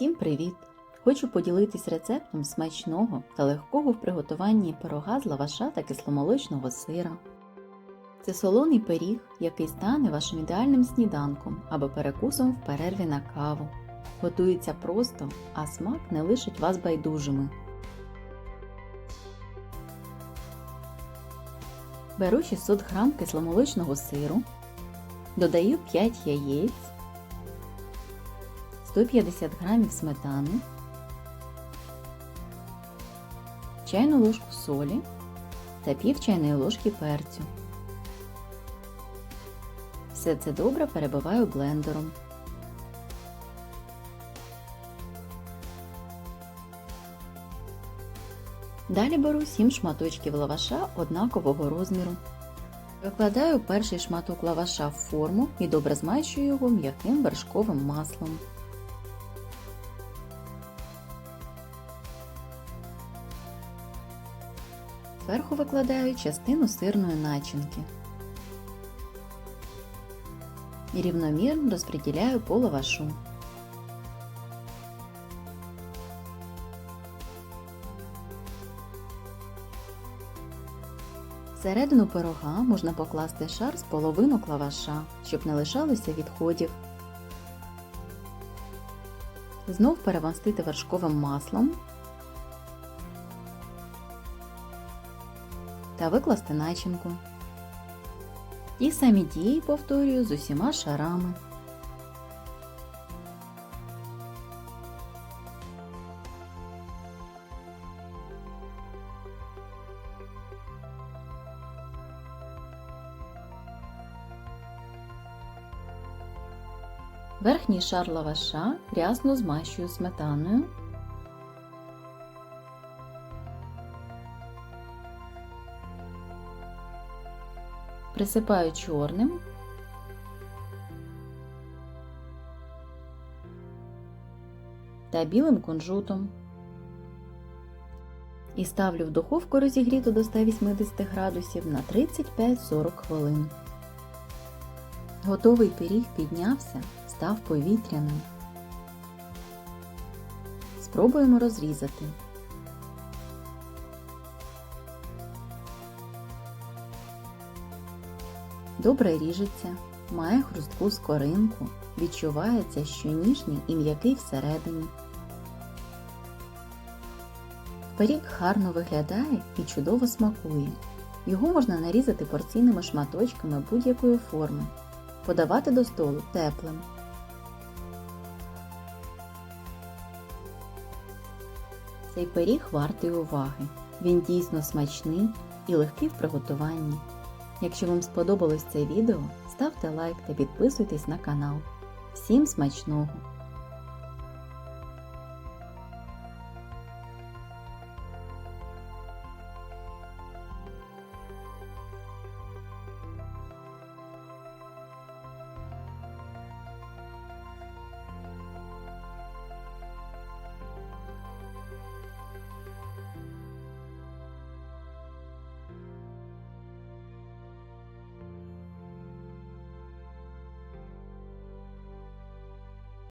Всім привіт! Хочу поділитись рецептом смачного та легкого в приготуванні пирога з лаваша та кисломолочного сира. Це солоний пиріг, який стане вашим ідеальним сніданком або перекусом в перерві на каву. Готується просто, а смак не лишить вас байдужими. Беру 600 г кисломолочного сиру, додаю 5 яєць, 150 г сметани, чайну ложку солі та пів чайної ложки перцю. Все це добре перебиваю блендером. Далі беру 7 шматочків лаваша однакового розміру. Викладаю перший шматок лаваша в форму і добре змащую його м'яким вершковим маслом. Зверху викладаю частину сирної начинки. І рівномірно розподіляю по. Всередину пирога можна покласти шар з половинок лаваша, щоб не лишалося відходів. Знов перемастити вершковим маслом та викласти начинку. Ті самі дії повторюю з усіма шарами. Верхній шар лаваша рясно змащую сметаною. Присипаю чорним. Та білим кунжутом. І ставлю в духовку розігріту до 180 градусів на 35-40 хвилин. Готовий пиріг піднявся, став повітряним. Спробуємо розрізати. Добре ріжеться, має хрустку скоринку, відчувається, що ніжний і м'який всередині. Пиріг гарно виглядає і чудово смакує. Його можна нарізати порційними шматочками будь-якої форми, подавати до столу теплим. Цей пиріг вартий уваги. Він дійсно смачний і легкий в приготуванні. Якщо вам сподобалось це відео, ставте лайк та підписуйтесь на канал. Всім смачного!